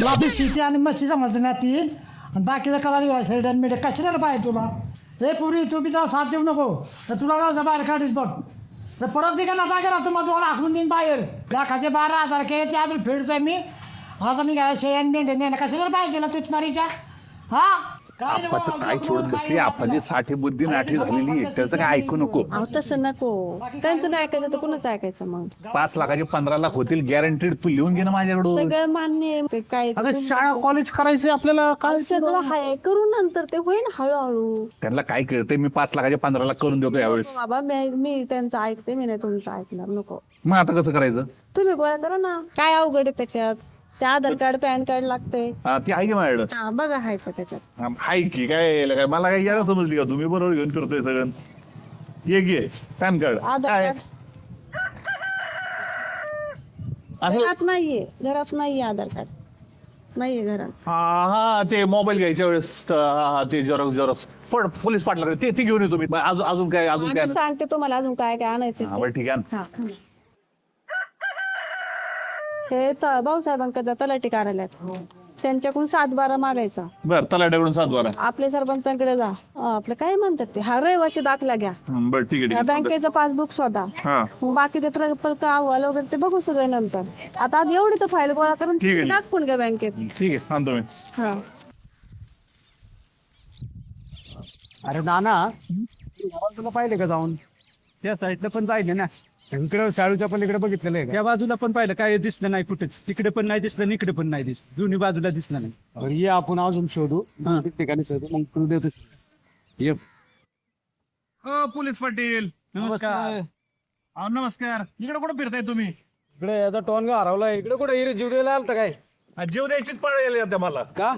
तुला आपली आणि मच्छी समजण्यात येईल आणि बाकीचं करायला शेल्डन मीडिया. कशाला पाहिजे तुला? हे पूर्वी तुम्ही जाऊ साथ देऊ नको. तर तुला जाऊ बाहेर काढीस बघ. तर परत ते का नका करा तुम्हाला तुम्हाला आखून देईन बाहेर. लाखाचे बारा हजार केले ते अजून फेडतोय मी. आता निघाला शेण मेंढे नेणं. कशाला पाहिजे तुला तुचमारीच्या हां? आपाचं काय बसली? नको. आपाची साठी बुद्धी नाठी झालेली आहे. त्याचं काय ऐकू नको? अहो तसं नको. त्यांचं नाही ऐकायचं तर कुणाचं ऐकायचं मग? पाच लाखाचे पंधरा लाख होतील गॅरंटीड तू लिहून घे ना माझ्याकडून. सगळं मान्य आहे. ते काय अगं शाळा कॉलेज करायचंय आपल्याला? काय सगळं हाय. करू नंतर ते होईन हळूहळू. त्यांना काय कळतंय? मी पाच लाखाचे पंधरा लाख करून देतो यावेळेस. बाबा मी मी त्यांचं ऐकते मी नाही तुमचं ऐकणार. नको. मग आता कसं करायचं? तुम्ही गोळा करा ना. काय अवघड आहे त्याच्यात? ते आधार कार्ड पॅन कार्ड लागते हा, ती आहे की माझ्याकडं? हा बघा हाय का त्याच्यात. हा, आहे की काय काय मला काय यायला समजली का? तुम्ही बरोबर घेऊन करतोय सगळं. ये घे पॅन कार्ड. आधार काय? कार्ड. असं घरात नाहीये घरात नाहीये आधार कार्ड. नाहीये घरात. हा हा ते मोबाईल घ्यायच्या वेळेस त- हा, हा, ते झेरॉक्स झेरॉक्स पण पोलीस पाटला ते ते घेऊन येतो मी. अजून अजून काय अजून काय आम्ही सांगते तुम्हाला अजून काय काय आणायचं हा. बरं ठीक आहे ना. हा. हे त- भाऊसाहेबांकडे तलाठी कार्यालयाचं त्यांच्याकडून सात बारा मागायचा. बरं तलाट्याकडून सात बारा आपल्या सरपंचांकडे जा. अं, आपलं काय म्हणतात ते? हा रहिवाशी दाखला घ्या. हं, बरं ठीक आहे ठीक या आहे बँकेचं पासबुक शोधा. हा. मग बाकी ते प्र- परत अहवाल वगैरे ते बघू सगळे नंतर. आता आधी एवढी तर फाईल गोळा करून ठीक आहे. दाखवून घ्या बँकेत. ठीक आहे सांगतो मी. हा. अरे नाना तुला पाहिले का जाऊन? त्या साईडला पण पाहिले ना. इकडे शाळूच्या पण इकडे बघितलेलं आहे का? त्या बाजूला पण पाहिलं काय दिसलं नाही कुठेच. तिकडे पण नाही दिसलं आणि इकडे पण नाही दिसलं. दोन्ही बाजूला दिसलं नाही. बरं, ये आपण अजून शोधू. ठिकाणी शोधू मग तू देतोस ये. हो पोलीस पाटील. नमस्कार. अहो, नमस्कार. इकडे कुठं फिरताय तुम्ही? इकडे याचा टोनगा हरवला इकडे कुठे हिरे जिवडीला आलता काय? हा, जीव द्यायचीच पळ आता मला. का?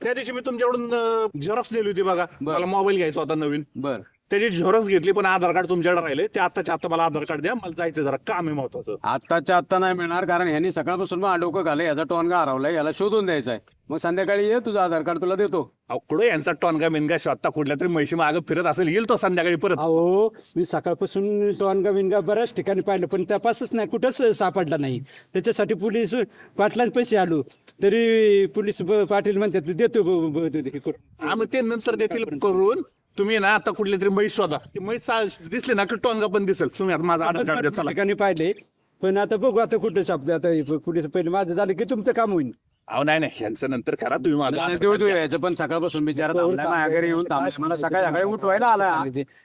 त्या दिवशी मी तुमच्याकडून झेरॉक्स दिली होती बघा. मला मोबाईल घ्यायचा होता नवीन. बर. त्याची झेरॉक्स घेतली पण आधार कार्ड तुमच्याकडे राहिले. ते आताच्या आता मला आधार कार्ड द्या मला जायचं जरा. काम आहे महत्वाचं. आत्ताच्या आत्ता नाही मिळणार कारण ह्यांनी सकाळपासून मग डोकं घाले याचा टोनगा हरवलाय याला शोधून द्यायचा आहे मग संध्याकाळी ये तुझं आधार कार्ड तुला देतो. अहो कुठं यांचा टॉनगा मिनगा शॉटता कुठल्या तरी म्हैशी मागं फिरत असेल येईल तो संध्याकाळी परत. अहो मी सकाळपासून टोनगा विनगा बऱ्याच ठिकाणी पाहिलं पण तपासच नाही कुठंच सापडला नाही. त्याच्यासाठी पोलीस पाटलांपाशी आलो. तरी पोलीस ब- पाटील म्हणतात देतो ब- ब- ब- हे करून. आम्ही ते नंतर देतील करून. तुम्ही ना आता कुठली तरी म्हैस शोधा. ती म्हैस सा- दिसली ना की टॉनगा पण दिसेल. तुम्ही आता माझा आधार कार्ड द्या चला. ठिकाणी पाहिले. पण आता बघू आता कुठं शब्द आता हे पोलीस पहिले माझं झालं की तुमचं काम होईल अहो नाही नाही ह्यांचं नंतर करा तुम्ही माझा. आधार देऊ देऊ याचं पण सकाळपासून बिचारा थांबलाय माझ्या घरी येऊन थांबलाय मला सकाळी सकाळी उठवायला आला.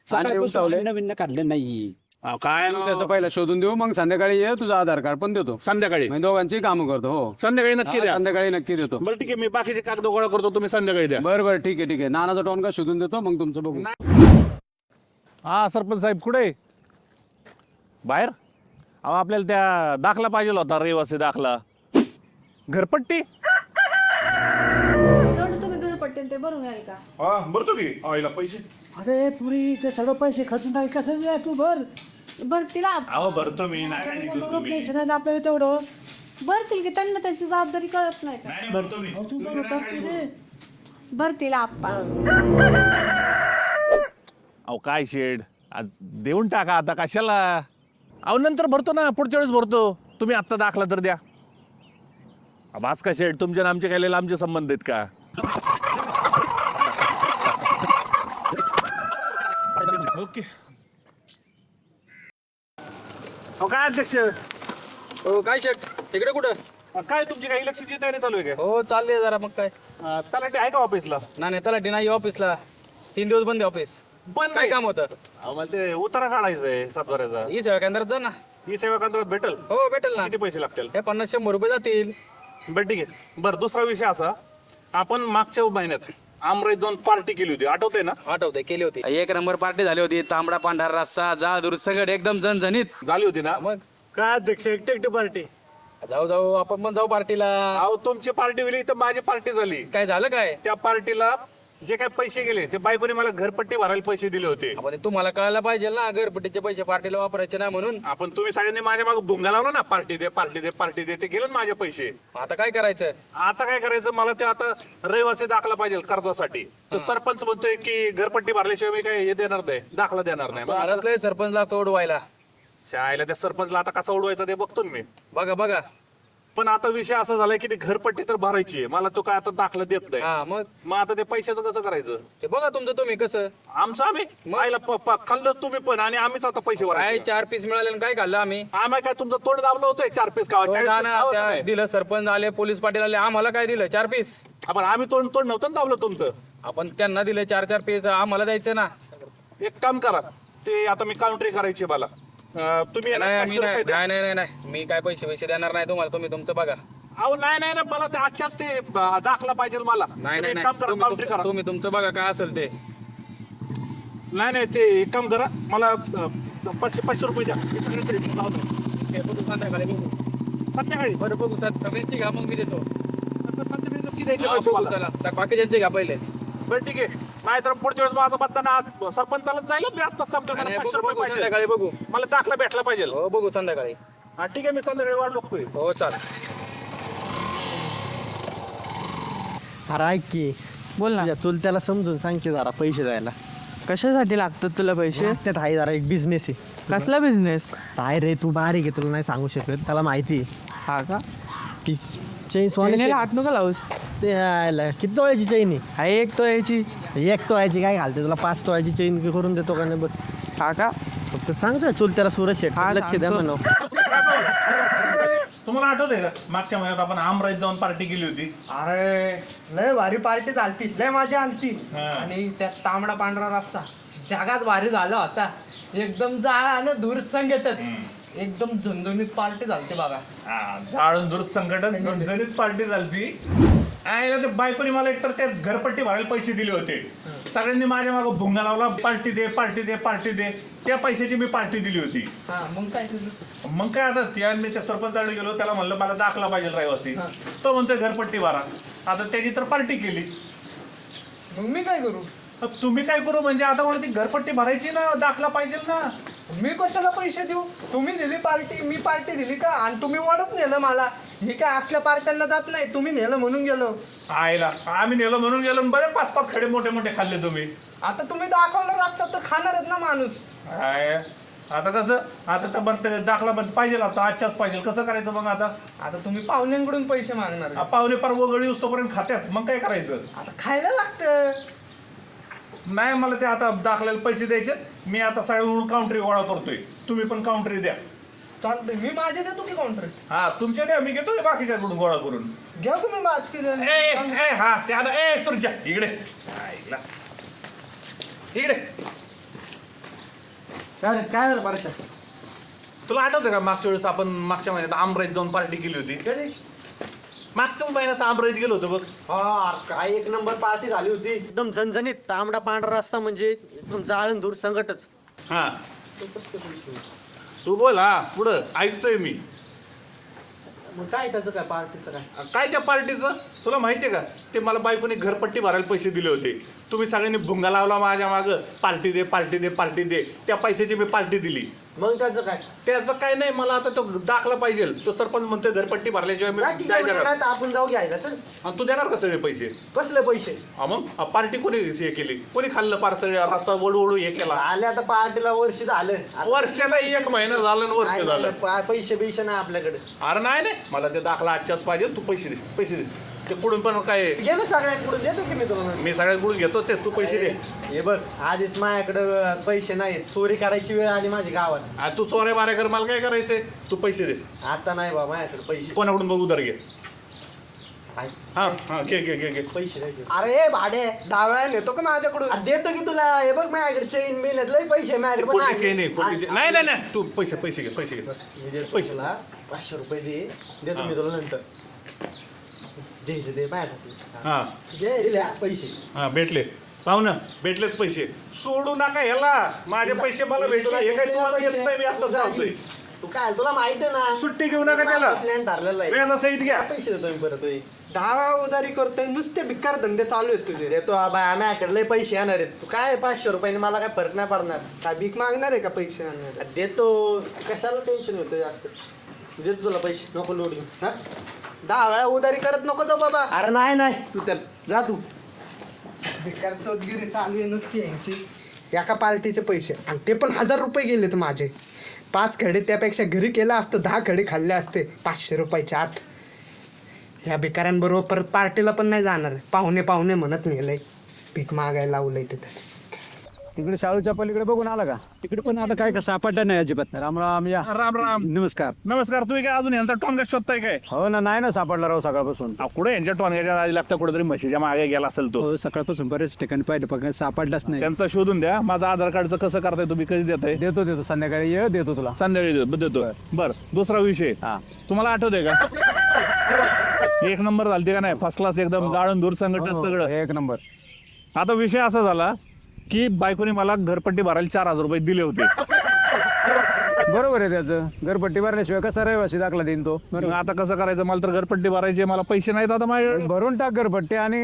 सकाळपासून नवीन काढलं नाही. अहो, काय ना? त्याचं पहिलं शोधून देऊ मग संध्याकाळी ये तुझं आधार कार्ड पण देतो. संध्याकाळी? मी दोघांची कामं करतो हो. संध्याकाळी नक्की द्या. संध्याकाळी नक्की देतो. बरं ठीक आहे मी बाकीचे कागद गोळा करतो तुम्ही संध्याकाळी द्या. बरं बरं ठीक आहे ठीक आहे. नानाचा टोनका शोधून देतो मग तुमचं बघू. हा सरपंच साहेब कुठे? बाहेर? अहो आपल्याला त्या दाखला पाहिजे होता रहिवासी दाखला. घरपट्टी? एवढं तुम्ही घर पटेल ते भरून याल का? हा भरतो की आईला पैसे. अरे पुरी ते सगळं पैसे खर्च नाही कसं द्या तू? भर. भरतील आप- अहो भरतो मी. नाही काय नाही करतो नाही आपल्याला तेवढं. भरतील की त्यांना त्याची जबाबदारी कळत नाही का? नाही, नाही, भरतो मी. तू रे. भरतील आप्पा. अहो काय शेड? आज देऊन टाका आता कशाला? अहो नंतर भरतो ना पुढच्या वेळेस भरतो. तुम्ही आत्ता दाखला तर द्या. बास का शेड? तुमच्या आणि आमचे काय आमचे संबंध आहेत का? ओके. अहो काय अध्यक्ष? हो काय शेट इकडे कुठं? काय तुमची काही इलेक्शनची तयारी चालू आहे हो चालले जरा मग काय. का तलाठी आहे का ऑफिसला नाही नाही तलाठी नाही ऑफिसला तीन दिवस बंद आहे ऑफिस पण काय काम होतं? मला ते उतारा काढायचा आहे सातबाऱ्याचा. ही सेवा केंद्रात जा ना. ही सेवा केंद्रात भेटल? हो भेटेल ना. किती पैसे लागतील? हे पन्नास शंभर रुपये जातील. बरं ठीक आहे. बरं दुसरा विषय असा. आपण मागच्या महिन्यात आमराईत जाऊन पार्टी केली होती. आठवते ना? आठवते केली होती. एक नंबर पार्टी झाली होती. तांबडा पांढरा रस्सा जादूर सगळं एकदम झणझणीत झाली होती ना? मग? काय अध्यक्ष एकटे एकटे पार्टी. जाऊ जाऊ आपण पण जाऊ पार्टीला. अहो तुमची पार्टी होली तर माझी पार्टी झाली. काय झालं काय? त्या पार्टीला जे काय पैसे गेले ते बायकोने मला घरपट्टी भरायला पैसे दिले होते. आपण तुम्हाला कळायला पाहिजे ना घरपट्टीचे पैसे पार्टीला वापरायचे नाही म्हणून. आपण तुम्ही सगळ्यांनी माझ्या मागे भुंगा लावला ना पार्टी दे पार्टी दे पार्टी दे ते गेले ना माझे पैसे. आता काय करायचं? आता काय करायचं? मला ते आता रहिवासी दाखला पाहिजे कर्जासाठी. तर सरपंच म्हणतोय की घरपट्टी भरल्याशिवाय मी काय हे देणार नाही दाखला देणार नाही. मग आता घरातलं सरपंचला तोडवायला. शाळेला त्या सरपंचला आता कसा उडवायचा ते बघतो ना मी. बघा बघा. पण आता विषय असा झालाय की ती घरपट्टी तर भरायची आहे. मला तो काय आता दाखला देत नाही. हा मग? मग आता ते पैशाचं कसं करायचं? ते बघा तुमचं तुम्ही कसं? आमचं आम्ही? आईला प- प- खाल्लं तुम्ही पण आणि आम्हीच आता पैसे काय भरायचे चार पीस मिळाले आणि काय खाल्लं आम्ही? आम्ही काय तुमचं तोंड दाबलं होतंय चार पीस तो त्या नाही. दिलं सरपंच आले पोलीस पाटील आले आम्हाला काय दिलं? चार पीस आपण आम्ही तोंड तोंड नव्हतं ना दाबलं तुमचं. आपण त्यांना दिले चार चार पीस आम्हाला द्यायचं ना. एक काम करा ते आता मी काउंटरी करायची मला. अं, तुम्ही नाही मी पाचशे रुपये नाही द्या. नाही नाही मी काय पैसे पैसे देणार नाही तुम्हाला तुम्ही तुमचं बघा. अहो नाही नाही नाही, मला ते आजच्याच ते अं, दाखला पाहिजे मला. नाही तुम्ही नाही एक नाही. काम करा तुम्ही करा. तुम्ही तुमचं बघा काय असेल ते. नाही नाही ते एक काम करा. मला अं, पाचशे पाचशे रुपये द्या. हे बघू संध्याकाळी बघू. संध्याकाळी. बरं बघू सर. सगळ्यांची घ्या मग मी देतो. संध्याकाळी नक्की द्यायचे पैसे बघू मला. चला. त्या बाकीच्यांचे घ्या पहिले. बरं ठीक आहे. नाही तर पुढच्या वेळेस माझं मतदान आज सरपंचाला जाईल मी आता सांगतो मला पाचशे बघू रुपये बघू पाहिजे. संध्याकाळी बघू. मला दाखला भेटला पाहिजे. हो बघू संध्याकाळी. हा ठीक आहे मी संध्याकाळी वाट बघतोय हो चाल अरे ऐक की. बोल ना. तुझ्या चुलत्याला समजून सांगते जरा पैसे द्यायला. कशासाठी लागतात तुला पैसे? त्यात आहे जरा एक बिझनेस आहे. कसला बिझनेस काय रे तू बारीक आहे तुला नाही सांगू शकत त्याला माहिती आहे. हा का? ती चेन चैनीला हात नको लावूस. ते यायला किती तोळ्याची चैन आहे? हा एक तो यायची एक तोळ्याची काय घालते तुला? पाच तोळ्याची चैन करून देतो का नाही बघ. हा का? फक्त सांगतो चुलत्याला सुरज शेट हा, लक्ष द्या सांगतो. म्हणून. तुम्हाला आठवत आहे का? मागच्या महिन्यात आपण आमराईत जाऊन पार्टी केली होती. अरे लय भारी पार्टी चालती लय मजा आलती. हा. आणि त्यात तांबडा पांढरा रस्सा. जगात भारी झाला होता. एकदम जाळ आणि दूर संगटच एकदम झुंझुणीत पार्टी झालती बघा. हा, जाळून दूर संघटन झणझणीत पार्टी झाली आणि ते बायकोनी मला एकतर त्या घरपट्टी भरायला पैसे दिले होते. सगळ्यांनी माझ्या मागं भुंगा लावला पार्टी दे पार्टी दे पार्टी दे. त्या पैशाची मी पार्टी दिली होती. हा मग काय केलं? मग काय आता त्या मी त्या सरपंचाकडे गेलो त्याला म्हणलं मला दाखला पाहिजे रहिवासी. तो म्हणतोय घरपट्टी भरा. आता त्याची तर पार्टी केली. मग मी काय करू? अब तुम्ही काय करू? म्हणजे आता मला ती घरपट्टी भरायची ना दाखला पाहिजे ना. मी कशाला पैसे देऊ? तुम्ही दिली पार्टी मी पार्टी दिली का? आणि तुम्ही ओढत नेलं मला. मी काय असल्या पार्ट्यांना जात नाही. तुम्ही नेलं म्हणून गेलो. आयला आम्ही नेलो म्हणून गेलो आणि बरे पाच पाच खडे मोठे मोठे खाल्ले तुम्ही. आता तुम्ही दाखवलं रस्सा तर खाणारच ना माणूस. काय आता कसं? आता तर बरं ते दाखला पण पाहिजे आता आजच्याच पाहिजे. कसं करायचं मग आता? आता तुम्ही पाहुण्यांकडून पैसे मागणार आ, पावणे पार वगळी उसतोपर्यंत खात्यात. मग काय करायचं? आता खायला लागतं. नाही मला ते आता दाखल्याला पैसे द्यायचे. मी आता सगळं काउंटरी गोळा करतोय. तुम्ही पण काउंटरी द्या. चालतंय. मी माझे देतो की काउंटर? हा तुमच्या द्या. मी घेतो बाकीच्याकडून गोळा करून. घ्या तुम्ही माझ ए ए हा त्या ए सुरजा इकडे. ऐकला इकडे. काय काय झालं तुला आठवतं का मागच्या वेळेस आपण मागच्या महिन्यात आमराईत जाऊन पार्टी केली होती? मागच्याच महिन्यात आमराईत गेलो होतो बघ. हा काय एक नंबर पार्टी झाली होती. एकदम झणझणीत तांबडा पांढरा रस्ता म्हणजे एकदम जाळून दूर संकटच. हा. तू बोल हा पुढं ऐकतोय मी. मग काय त्याचं काय पार्टीचं काय? काय त्या पार्टीचं? तुला माहितीये का? ते मला बायकोने घरपट्टी भरायला पैसे दिले होते. तुम्ही सगळ्यांनी भुंगा लावला माझ्या मागं. पार्टी दे पार्टी दे पार्टी दे. त्या पैशाची मी पार्टी दिली. मग त्याचं काय? त्याचं काय नाही मला आता तो दाखला पाहिजे. तो सरपंच म्हणतोय घरपट्टी भरल्याशिवाय मी ठीक नाही आहे, देणार. आपण जाऊ घ्यायला चल. आणि तू देणार का सगळे पैसे? कसले पैसे? हा मग? पार्टी कोणी हे केली? कोणी खाल्लं पार सगळे रस्ता वळू वळू हे केला? आले आता पार्टीला वर्ष झालं. वर्षाला एक महिना झालं आणि वर्ष झालं. पैसे पैसे नाही आपल्याकडे. अरे नाही नाही. मला ते दाखला आजच्याच पाहिजे तू पैसे दे पैसे दे. ते कुठून पण काय घे ना सगळ्यांकडून देतो की मी तुला. मी सगळ्याकडून घेतोच आहे तू पैसे दे. हे बघ आधीच माझ्याकडे पैसे नाहीत. चोरी करायची वेळ आली माझ्या गावात. आ, तू चोऱ्या माऱ्या कर मला काय करायचंय? तू पैसे दे. आता नाही बाबा माझ्याकडे पैसे. कोणाकडून बघ उधार घे. काय? हा हा घे घे घे घे. पैसे नाही अरे भाडे दहा वेळा नेतो का माझ्याकडून? आ, देतो की तुला. हे बघ माझ्याकडे चेन बिन लय पैसे माझ्याकडे पण खोटी आहे. चेन आहे खोटी चेन नाही नाही नाही. तू पैसे पैसे घे पैसे घे. मी देतो पैसे. तुला पाचशे रुपये दे. देतो मी तुला नंतर. माझ्यासाठी हा. घे दिले हा, पैसे. हा भेटले. पाहू ना भेटलेत पैसे. सोडू नका ह्याला. माझे पैसे मला भेटू हे काय तुम्हाला येत नाही मी आता सांगतोय. तू काय तुला माहिती आहे ना? सुट्टी घेऊ नका त्याला. प्लॅन ठरलेला आहे. सहित घ्या. पैसे देतो मी परत. होय. दहा उधारी करतोय नुसते भिकार धंदे चालू आहेत तुझे. देतो आबा माझ्याकडे लय पैसे येणार आहेत. तू काय पाचशे रुपयाने मला काय फरक नाही पडणार? काय भीक मागणार आहे का पैसे आणणार देतो. कशाला टेन्शन होतं जास्त? देतो तुला पैसे. नको लोड घेऊ. हा? दहा वेळा उधारी करत नको जाऊ बाबा. अरे नाही नाही. तू त्या जा तू. भिकार चौधगिरी चालू आहे नुसती यांची. एका पार्टीचे पैसे. आणि ते पण हजार रुपये गेलेत माझे. पाच खडे त्यापेक्षा घरी केलं असतं दहा खडे खाल्ले असते. पाचशे रुपयाच्या आत. ह्या भिकाऱ्यांबरोबर परत पार्टीला पण नाही जाणार. पाहुणे पाहुणे म्हणत नेलंय. पीक मागायला लावलंय तिथं. तिकडे शाळूच्या पलीकडे बघून आला का? तिकडे पण आता काय का सापडला नाही अजिबात. राम राम या. राम राम. नमस्कार. नमस्कार तुम्ही काय अजून यांचा टॉनगा शोधताय काय? हो ना नाही ना सापडला राव सकाळपासून. अहो, कुठे यांच्या टॉनग्याच्या आधी लागतं कुठेतरी म्हशीच्या मागे गेला असेल तो. हो सकाळपासून बरेच ठिकाणी पाहिलं पण काही सापडलाच नाही. त्यांचा शोधून द्या माझं आधार कार्डचं कसं करताय तुम्ही कधी देताय? देतो देतो. संध्याकाळी ये देतो तुला. संध्याकाळी देतो देतो. बर. दुसरा विषय. हा. तुम्हाला आठवतंय का? एक नंबर झालते का नाही? फर्स्ट क्लास एकदम जाळून दूर संघटन सगळं. एक नंबर. आता विषय असा झाला की बायकोने मला घरपट्टी भरायला चार हजार रुपये दिले होते. बरोबर आहे त्याचं. घरपट्टी भरल्याशिवाय कसा रहिवासी दाखला देईन तो? मग आता कसं करायचं? मला तर घरपट्टी भरायची मला पैसे नाहीत आता माझ्याकडे. भरून टाक घरपट्टी आणि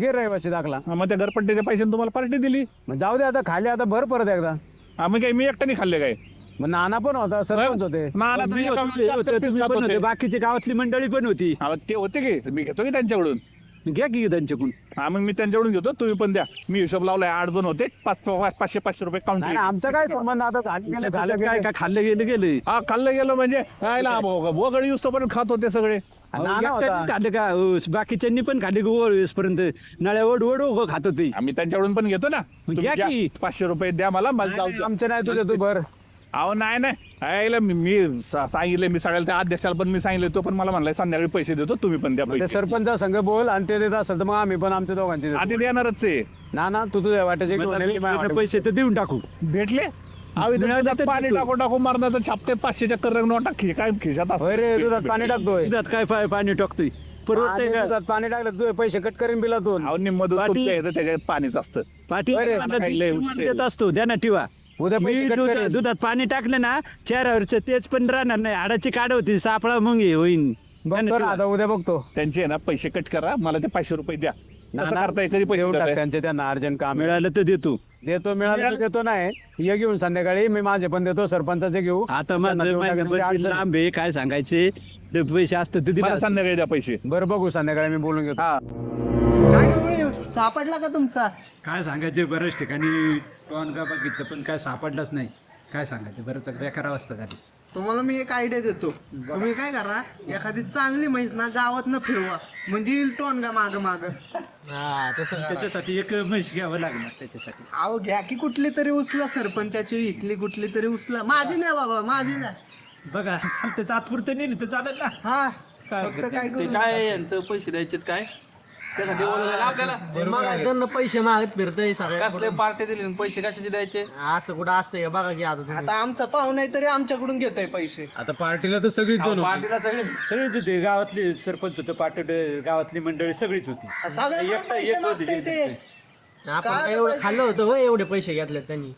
घे रहिवासी दाखला. हा, मग त्या घरपट्टीच्या पैशाने तुम्हाला पार्टी दिली. मग जाऊ दे आता खाली आता भर परत एकदा. हा, मग काय मी एकट्याने खाल्ले काय? मग नाना पण होता सरपंच होते. नाना तर एका वेळेस. होते. बाकीची गावातली मंडळी पण होती. हा, मग ते होते की मी घेतो की त्यांच्याकडून? घ्या की त्यांच्याकडून. हा मग मी त्यांच्याकडून घेतो. तुम्ही पण द्या. मी हिशोब लावलाय आठ जण होते. पाच पाच- पाचशे पाचशे रुपये नाही काउंट नाही, आमचा काय संबंध? आता झाली गेलं झालं काय काय काय खाल्लं गेलं गेलं? हा खाल्लं गेलं म्हणजे राहिला वगळी युस्तो पण खात होते सगळे. नाना होता. खाल्लं का? बाकीच्यांनी पण खाल्ले पर्यंत? नळ्या ओढ ओढ उभं खात होते. आम्ही त्यांच्याकडून पण घेतो ना. तुम्ही घ्या द्या. की. पाचशे रुपये द्या मला मला जाऊ द्या. आमचं नाही तुझं तू भर. अहो नाही नाही. यायला मी मी सा- सांगितले मी सगळ्या त्या अध्यक्षाला पण मी सांगितले तो पण मला म्हणलाय संध्याकाळी पैसे देतो तुम्ही पण द्या ते पैसे सरपंच संघ बोल आणि ते देत असेल तर मग आम्ही पण आमच्या दोघांचे देतो. आधी देणारच आहे. ना ना तू तुझ्या वाट्याचे घेऊन ये, मी माझ्या वाट्याचे. पैसे तर देऊन टाकू. भेटले? अहो, इथं मिळाले दुधात तर पाणी देतो. टाकू टाकू मारण्याचं छापते पाचशेच्या कर नोटा खि- काय खिशात असतं. होय रे दुधात पाणी टाकतोय. दुधात काय पा- पाणी टाकतोय? परवडतंय ते का? दुधात पाणी टाकलं तुझे पैसे कट करीन बिलातून. अहो निम्म दूध पाटी- तुमच्या इथं त्याच्यात पाणीच असतं. पाठी लय उशीर देत असतो द्या ना ठेवा उद्या पैसे मी कट दूध- करेन. दुधात पाणी टाकलं ना चेहऱ्यावरचं तेच पण राहणार नाही हाडाची काढ होती सापळा मग हे होईन बघतो ना. आता उद्या बघतो त्यांचे आहे ना पैसे कट करा मला ते पाचशे रुपये द्या कसं करताय कधी पैसे देऊन टाक देताय? त्यांचे त्यांना अर्जंट काम आहे. मिळालं तर देतो देतो मिळालं तर देतो नाही ये घेऊन संध्याकाळी मी माझे पण देतो सरपंचाचे घेऊ आता त्यांना माझं देऊन. म्हणजे माझं अडचण नाही. लांब आहे काय सांगायचे ते पैसे असतात ते मला संध्याकाळी द्या पैसे बरं बघू संध्याकाळी मी बोलून घेतो काय सापडला का तुमचा काय सांगायचे बऱ्याच ठिकाणी टॉन का बघितलं पण काय सापडलंच नाही. काय सांगायचं? बरं तर बेकार अवस्था झाली. तुम्हाला मी एक आयडिया देतो. तुम्ही काय करा एखादी चांगली म्हैस ना गावात न फिरवा. म्हणजे येईल टोनगा माग माग. त्याच्यासाठी एक म्हैस घ्यावं लागणार त्याच्यासाठी. अहो घ्या की कुठली तरी उचला सरपंचाची इथली कुठली तरी उचला माझी नाही बाबा माझी नाही. बघा चालतं तात्पुरतं नेली तर चालेल ना. हा फक्त काय करू? काय यांचं? पैसे द्यायचे काय? त्यासाठी बोलवलेलं आपल्याला? त्यांना पैसे मागत फिरतय सगळ्या कसले पार्टी दिली आणि पैसे कशाचे द्यायचे? असं कुठं असतंय बघा की आता तुम्ही. आता आमचा पाहुणा आहे तरी आमच्याकडून घेतोय पैसे. आता पार्टीला तर सगळीच जण पार्टीला सगळे सगळीच होते. गावातली सरपंच होते पाट गावातली मंडळी सगळीच होती. सगळे पैसे मागताय ते. आपण काय एवढं खाल्लं होतं होय एवढे पैसे घेतले त्यांनी.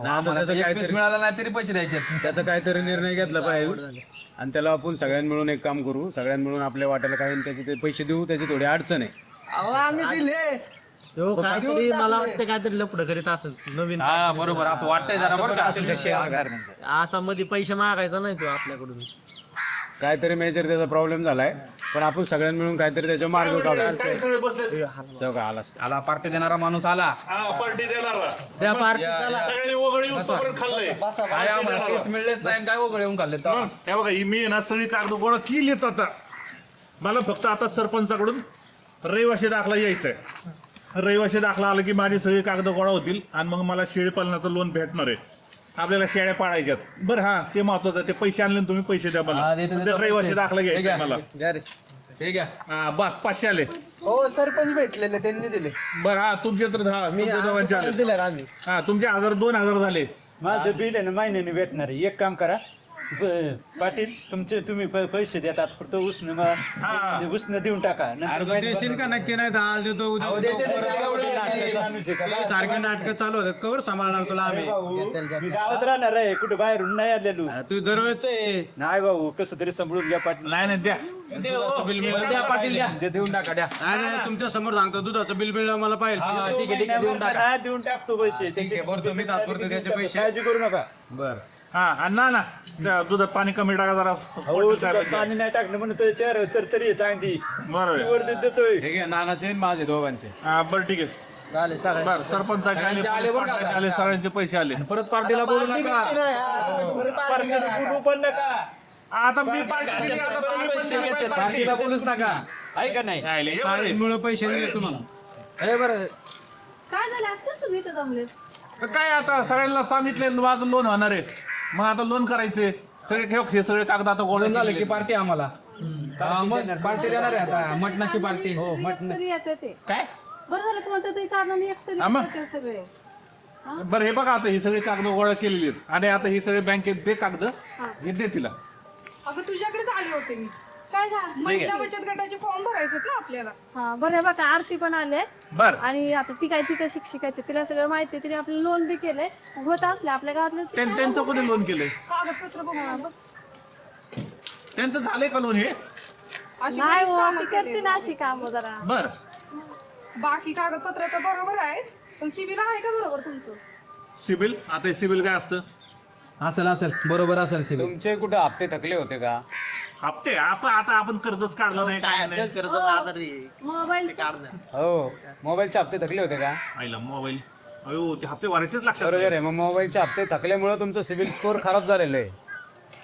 एक पीस मिळाला नाही तरी पैसे द्यायचे. त्याचा काहीतरी निर्णय घेतला पाहिजे. आणि त्याला आपण सगळ्यांनी मिळून एक काम करू. सगळ्यांनी मिळून आपल्या वाट्याला काही त्याचे ते पैसे देऊ. त्याची थोडी अडचण आहे. अहो आम्ही दिले. तो काहीतरी मला वाटतं काहीतरी लपड करीत असेल नवीन हा बरोबर असं वाटतंय जरा बरं का? असा मध्ये पैसे मागायचा नाही तो आपल्याकडून. काहीतरी मेजर त्याचा प्रॉब्लेम झालाय. पण आपण सगळ्यांनी मिळून काहीतरी त्याचा मार्ग तेव्हा आलास? आला पार्टी देणारा माणूस आला. हा पार्टी देणार. त्या सगळ्यांनी वगळी खाल्लंय. काय आम्हाला मिळलेच नाही आणि काय वगैरे येऊन खाल्ले मग, हे बघा ही मी ना सगळी कागद गोळा केलीत आता. मला फक्त आता सरपंचाकडून रहिवाशी दाखला यायचंय. रहिवाशी दाखला आला की माझी सगळी कागद गोळा होतील आणि मग मला शेळीपालनाचं लोन भेटणार आहे. आपल्याला शेळ्या पाळायच्यात. बरं हा ते महत्वाचं आहे. ते पैसे आणले ना तुम्ही पैसे द्या मला. हा, देतो, देतो. ते रहिवाशी दाखला घ्यायचा आहे मला. ठीक आहे हा बस पाचशे आले. हो सरपंच भेटलेले त्यांनी दिले. बरं हा तुमचे तर हा तुमच्या दोघांचे आले. दिले आम्ही. हा तुमचे हजार दोन हजार झाले. माझं बिल आहे ना महिन्याने भेटणार आहे. एक काम करा पाटील तुमचे तुम्ही प- पैसे देतात फक्त उसनं मग उसनं देऊन टाका नंतर महिन्याभर- देशील का नक्की? नाही तर आज देतो उद्या अहो, देते, देते, एवढं माणूस आहे का? सारखे नाटकं चालू होतात कवर सांभाळणार तुला आम्ही. भाऊ, मी गावात राहणार आहे कुठे बाहेरून नाही आलेलो. तू दरवेळच आहे नाही भाऊ कसं तरी सांभाळून घ्या पाटील. नाही नाही द्या. द्या पाटील द्या. दे- देऊन टाका द्या. नाही नाही तुमच्यासमोर सांगतो दुधाचं बिल बिल मला पाहिजे. हा, ठीक आहे ठीक आहे देऊन टाका. हा, देऊन टाकतो पैसे. मी तात्पुरते त्याचे पैसे. काळजी करू नका. बर. हा आणि ना ना त्या दुधात पाणी कमी टाका जरा. हो पाटील पाणी नाही टाकणं म्हणून तर चेहरा तर तरी चांगली. बरोबर. आहे. वर देतोय. हे घे नानाचे आणि माझे दोघांचे. हा बरं ठीक आहे. झाले सगळे बरं सरपंचाचे आले? पाटलाचे सगळ्यांचे पैसे आले. परत पार्टीला बोलू नका. कुठं पण नका. आता मी पार्टी दिली, आता तुम्ही पण पैसे दिली घेतले पार्टी. पार्टीला बोलूच नका. आहे का नाही? राहिले, हे बरं आहे. मुळे पैसे दिले तुम्हाला. हे बरं. काय झालं? आज कसं मी इथं जमले तर काय आता सगळ्यांना सांगितले माझं लोन होणार आहे. मग आता लोन करायचे. सगळे ठेव हे सगळे कागद आता गोळे झालं की पार्टी आम्हाला. हा, मग पार्टी देणार आहे आता. मटणाची पार्टी हो मटण तरी येते ते. काय? बरं झालं कोणत्या तरी कारणाने एकतरी हा, मग? येते सगळे. बरं हे बघा आता ही सगळी कागद गोळा केलेली आहेत. आणि आता ही सगळे बँकेत दे कागद हे दे तिला. अगं तुझ्याकडेच आले होते मी. काय महिला बचत गटाचे फॉर्म भरायचे ना आपल्याला. हा बरं हे बघा आरती पण आले बर. आणि आता ती काय तिथं शिक्षिकायचे तिला सगळं माहिती आहे. तिने आपलं लोन बी केलंय. होत असले आपल्या गावातले त्यां- त्यांचं कोणी लोन केलंय? कागदपत्र बघून त्यांचं झालंय का लोन हे? अशी नाही बरीच हो कामं ती करते केलेली. ना अशी काम जरा. बर. बाकी कागदपत्र तर बरोबर आहेत पण सिव्हिल आहे का बरोबर तुमचं? सिबिल? आता सिबिल काय असतं? असेल असेल. बरोबर असेल सिबी तुमचे कुठं हप्ते थकले होते का? हप्ते? आपण आता आपण कर्जच काढलं नाही काय नाही. मोबाईल हो. मोबाईलचे हप्ते थकले होते का? आईला मोबाईल. अयो ते हप्ते भरायचेच लक्षात बरोबर आहे. मग मोबाईलचे हप्ते थकल्यामुळे तुमचं सिबिल स्कोर खराब झालेलं आहे.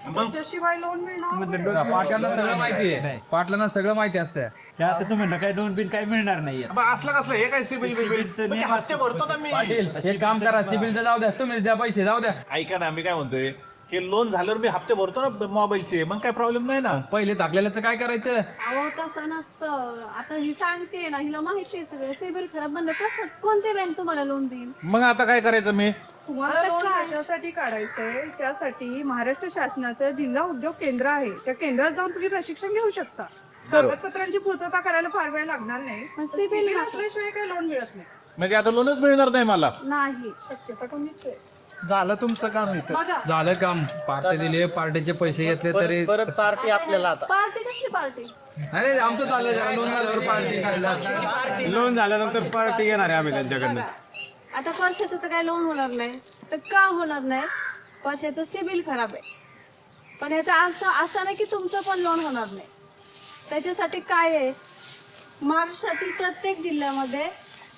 मग? त्याच्याशिवाय लोन मिळणार पाटलांना सगळं माहिती आहे. पाटलांना सगळं माहिती असतं. आता तुम्ही म्हणलं काय दोन बिन काय मिळणार नाही बा, असलं कसलं हे काय सिबिल बिबिल? हप्ते भरतो ना मी. एक काम करा सिबिलचं जाऊ द्या तुम्ही द्या पैसे जाऊ द्या. ऐका ना मी काय म्हणतोय हे लोन झाल्यावर मी हप्ते भरतो ना मोबाईलचे मग काय प्रॉब्लेम नाही ना? पहिले टाकलेल्याचं काय करायचं? अहो तसं नसतं. आता ही सांगते ना हिला माहिती आहे सगळं. सिबिल खराब म्हणलं कसं कोणते बँक तुम्हाला लोन देईल? मग आता काय करायचं मी? तुम्हाला लोन कशासाठी काढायचंय. त्यासाठी महाराष्ट्र शासनाचं जिल्हा उद्योग केंद्र आहे. त्या केंद्रात जाऊन तुम्ही प्रशिक्षण घेऊ शकता. कागदपत्रांची पूर्तता करायला फार वेळ लागणार नाही. पण असल्याशिवाय काही लोन मिळत नाही. म्हणजे आता लोनच मिळणार नाही मला. नाही. शक्यता कमीच आहे. झालं तुमचं काम इथं. बघा झालं काम. पार्टी दिले पार्टीचे पैसे घेतले तरी परत पार्टी आपल्याला आता. पार्टी कसली पार्टी? अरे आमचं चाललं जरा लोन झाल्यावर पार्टी लोन झाल्यानंतर पार्टी घेणार आहे आम्ही त्यांच्याकडनं. आता वर्षाचं तर काय लोन होणार नाही. तर का होणार नाही? वर्षाचं सिबिल खराब आहे. पण ह्याचा अर्थ असा नाही की तुमचं पण लोन होणार नाही. त्याच्यासाठी काय आहे? महाराष्ट्रातील प्रत्येक जिल्ह्यामध्ये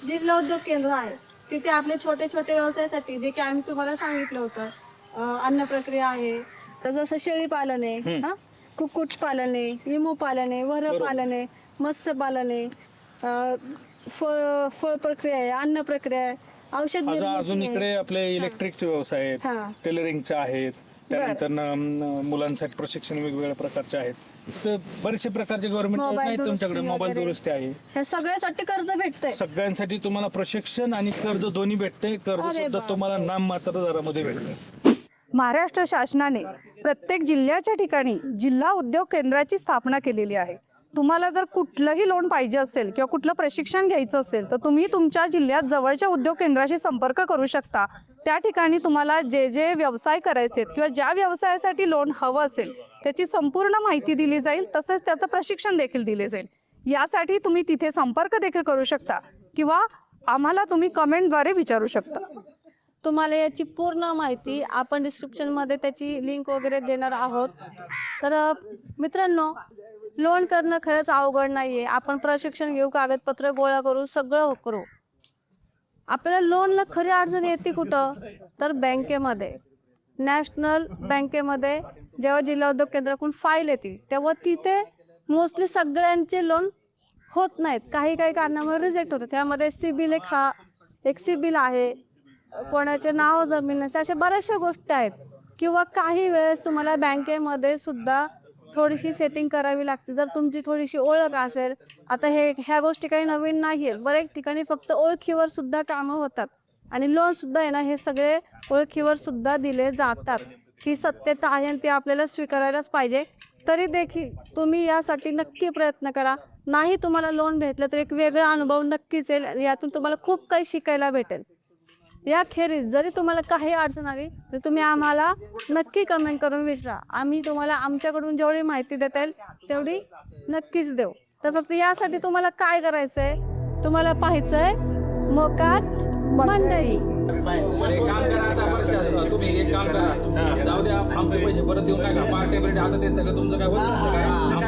जिल्हा उद्योग केंद्र आहे. तिथे आपले छोटे छोटे व्यवसायासाठी जे की आम्ही तुम्हाला सांगितलं होतं अन्न प्रक्रिया आहे. तर जसं शेळी पालन आहे. हा? कुक्कुट पालन आहे लिंबू पालन आहे वर पालन आहे मत्स्य पालन आहे फळ फळ प्रक्रिया आहे अन्न प्रक्रिया आहे. औषध अजून निर्मिती अजून आहे. इकडे आपले इलेक्ट्रिकचे व्यवसाय आहेत हा. टेलरिंगचे आहेत त्यानंतर न- मुलांसाठी प्रशिक्षण वेगवेगळ्या प्रकारचे आहेत तर बरेचसे प्रकारचे गव्हर्नमेंट मोबाईल नाही तुमच्याकडे दुरुस्ती मोबाईल वगैरे. दुरुस्ती आहे ह्या सगळ्यासाठी कर्ज भेटतंय सगळ्यांसाठी तुम्हाला प्रशिक्षण आणि कर्ज दोन्ही भेटते कर्ज अरे सुद्धा बापरे. तुम्हाला नाम मात्र दरामध्ये भेटते महाराष्ट्र शासनाने प्रत्येक जिल्ह्याच्या ठिकाणी जिल्हा उद्योग केंद्राची स्थापना केलेली आहे तुम्हाला जर कुठलंही लोन पाहिजे असेल किंवा कुठलं प्रशिक्षण घ्यायचं असेल तर तुम्ही तुमच्या जिल्ह्यात जवळच्या उद्योग केंद्राशी संपर्क करू शकता. त्या ठिकाणी तुम्हाला जे जे व्यवसाय करायचे आहेत किंवा ज्या व्यवसायासाठी लोन हवं असेल त्याची संपूर्ण माहिती दिली जाईल तसेच त्याचं प्रशिक्षण देखील दिले जाईल. यासाठी तुम्ही तिथे संपर्क देखील करू शकता किंवा आम्हाला तुम्ही कमेंटद्वारे विचारू शकता. तुम्हाला याची पूर्ण माहिती आपण डिस्क्रिप्शनमध्ये त्याची लिंक वगैरे देणार आहोत. तर मित्रांनो लोन करणं खरंच अवघड नाही आहे आपण प्रशिक्षण घेऊ कागदपत्र गोळा करू सगळं हो- करू. आपल्याला लोनला खरी अडचण येते कुठं? तर बँकेमध्ये. नॅशनल बँकेमध्ये जेव्हा जिल्हा उद्योग केंद्राकडून फाईल येते तेव्हा तिथे मोस्टली सगळ्यांचे लोन होत नाहीत. काही काही कारणामुळे रिजेक्ट होतात. त्यामध्ये सिबिल एक हा एक सिबिल आहे. कोणाचे नाव जमीन नसते. अशा बऱ्याचशा गोष्टी आहेत. किंवा काही वेळेस तुम्हाला बँकेमध्ये सुद्धा थोडीशी सेटिंग करावी लागते. जर तुमची थोडीशी ओळख असेल आता हे ह्या गोष्टी काही नवीन नाही आहेत बरेच ठिकाणी फक्त ओळखीवर सुद्धा कामं होतात. आणि लोन सुद्धा आहे ना हे सगळे ओळखीवर सुद्धा दिले जातात. ही सत्यता आहे आणि ती आपल्याला स्वीकारायलाच पाहिजे. तरी देखील तुम्ही यासाठी नक्की प्रयत्न करा. नाही तुम्हाला लोन भेटलं तर एक वेगळा अनुभव नक्कीच येईल. यातून तुम्हाला खूप काही शिकायला भेटेल. याखेरीज जरी तुम्हाला काही अडचण आली तर तुम्ही आम्हाला नक्की कमेंट करून विचारा. आम्ही तुम्हाला आमच्याकडून जेवढी माहिती देता येईल तेवढी नक्कीच देऊ. तर फक्त यासाठी तुम्हाला काय करायचंय? तुम्हाला पाहायचंय मोकार मंडळी. एक काम करा आता तुम्ही एक काम करा. जाऊ द्या आमचे पैसे परत देऊ नका पार्टी बिर्टी आता ते सगळं तुमचं काय होत काय